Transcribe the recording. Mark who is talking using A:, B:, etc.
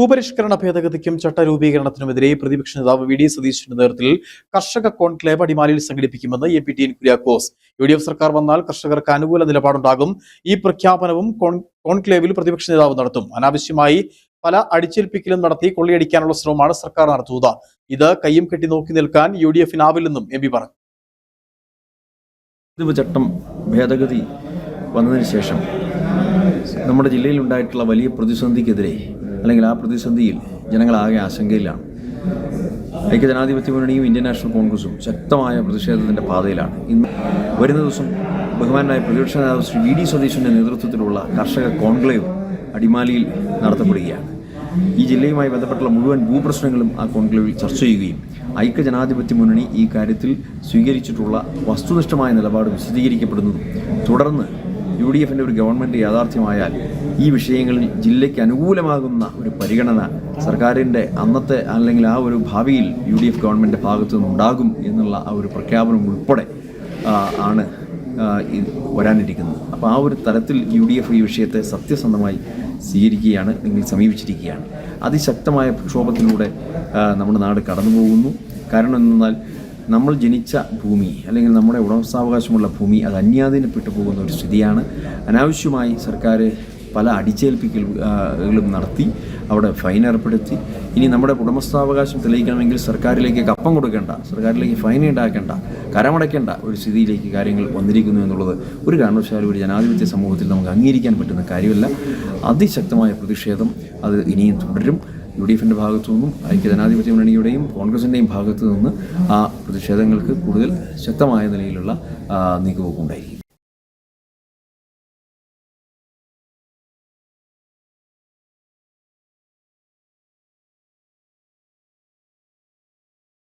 A: ഭൂപരിഷ്കരണ ഭേദഗതിക്കും ചട്ടരൂപീകരണത്തിനുമെതിരെ പ്രതിപക്ഷ നേതാവ് V D സതീശന്റെ നേതൃത്വത്തിൽ കർഷക കോൺക്ലേവ് അടിമാലിയിൽ സംഘടിപ്പിക്കുമെന്ന് A P T N Kuriakose. U D F സർക്കാർ വന്നാൽ കർഷകർക്ക് അനുകൂല നിലപാടുണ്ടാകും. ഈ പ്രഖ്യാപനവും കോൺ- കോൺക്ലേവിൽ പ്രതിപക്ഷ നേതാവ് നടത്തും. അനാവശ്യമായി പല അടിച്ചേൽപ്പിക്കലും നടത്തി കൊള്ളിയടിക്കാനുള്ള ശ്രമമാണ് സർക്കാർ നടത്തുന്നത്. ഇത് കയ്യും കെട്ടി നോക്കി നിൽക്കാൻ യു ഡി എഫിനാവില്ലെന്നും എം പി പറഞ്ഞു.
B: ചട്ടം ഭേദഗതി വന്നതിന് ശേഷം നമ്മുടെ ജില്ലയിൽ ഉണ്ടായിട്ടുള്ള വലിയ പ്രതിസന്ധിക്കെതിരെ അല്ലെങ്കിൽ ആ പ്രതിസന്ധിയിൽ ജനങ്ങളാകെ ആശങ്കയിലാണ്. ഐക്യജനാധിപത്യ മുന്നണിയും ഇന്ത്യൻ നാഷണൽ കോൺഗ്രസും ശക്തമായ പ്രതിഷേധത്തിന്റെ പാതയിലാണ്. ഇന്ന് വരുന്ന ദിവസം ബഹുമാനായ പ്രതിപക്ഷ നേതാവ് ശ്രീ വി ഡി സതീശന്റെ നേതൃത്വത്തിലുള്ള കർഷക കോൺക്ലേവ് അടിമാലിയിൽ നടത്തപ്പെടുകയാണ്. ഈ ജില്ലയുമായി ബന്ധപ്പെട്ടുള്ള മുഴുവൻ ഭൂപ്രശ്നങ്ങളും ആ കോൺക്ലേവിൽ ചർച്ച ചെയ്യുകയും ഐക്യജനാധിപത്യ മുന്നണി ഈ കാര്യത്തിൽ സ്വീകരിച്ചിട്ടുള്ള വസ്തുനിഷ്ഠമായ നിലപാട് വിശദീകരിക്കപ്പെടുന്നതും തുടർന്ന് യു ഡി എഫിന്റെ ഒരു ഗവൺമെന്റ് യാഥാർത്ഥ്യമായാൽ ഈ വിഷയങ്ങളിൽ ജില്ലയ്ക്ക് അനുകൂലമാകുന്ന ഒരു പരിഗണന സർക്കാരിന്റെ അന്നത്തെ അല്ലെങ്കിൽ ആ ഒരു ഭാവിയിൽ യു ഡി എഫ് ഗവൺമെന്റ് ഭാഗത്തു നിന്നുണ്ടാകും എന്നുള്ള ആ ഒരു പ്രഖ്യാപനം ഉൾപ്പെടെ ആണ് വരാനിരിക്കുന്നത്. അപ്പോൾ ആ ഒരു തരത്തിൽ യു ഡി എഫ് ഈ വിഷയത്തെ സത്യസന്ധമായി സ്വീകരിക്കുകയാണ് അല്ലെങ്കിൽ സമീപിച്ചിരിക്കുകയാണ്. അതിശക്തമായ പ്രക്ഷോഭത്തിലൂടെ നമ്മുടെ നാട് കടന്നു പോകുന്നു കാരണം എന്തെന്നാൽ നമ്മൾ ജനിച്ച ഭൂമി അല്ലെങ്കിൽ നമ്മുടെ ഉടമസ്ഥാവകാശമുള്ള ഭൂമി അത് അന്യാധീനപ്പെട്ടു പോകുന്ന ഒരു സ്ഥിതിയാണ്. അനാവശ്യമായി സർക്കാർ പല അടിച്ചേൽപ്പിക്കലുകളും നടത്തി അവിടെ ഫൈൻ ഏർപ്പെടുത്തി. ഇനി നമ്മുടെ ഉടമസ്ഥാവകാശം തെളിയിക്കണമെങ്കിൽ സർക്കാരിലേക്ക് കപ്പം കൊടുക്കേണ്ട സർക്കാരിലേക്ക് ഫൈൻ ഉണ്ടാക്കേണ്ട കരമടയ്ക്കേണ്ട ഒരു സ്ഥിതിയിലേക്ക് കാര്യങ്ങൾ വന്നിരിക്കുന്നു എന്നുള്ളത് ഒരു കാരണവശാലും ഒരു ജനാധിപത്യ സമൂഹത്തിൽ നമുക്ക് അംഗീകരിക്കാൻ പറ്റുന്ന കാര്യമല്ല. അതിശക്തമായ പ്രതിഷേധം അത് ഇനിയും തുടരും. യു ഡി എഫിന്റെ ഭാഗത്തു നിന്നും ഐക്യജനാധിപത്യ മുന്നണിയുടെയും കോൺഗ്രസിന്റെയും ഭാഗത്തു നിന്ന് ആ പ്രതിഷേധങ്ങൾക്ക് കൂടുതൽ ശക്തമായ നിലയിലുള്ള നീക്കുപോക്കുണ്ടായിരിക്കും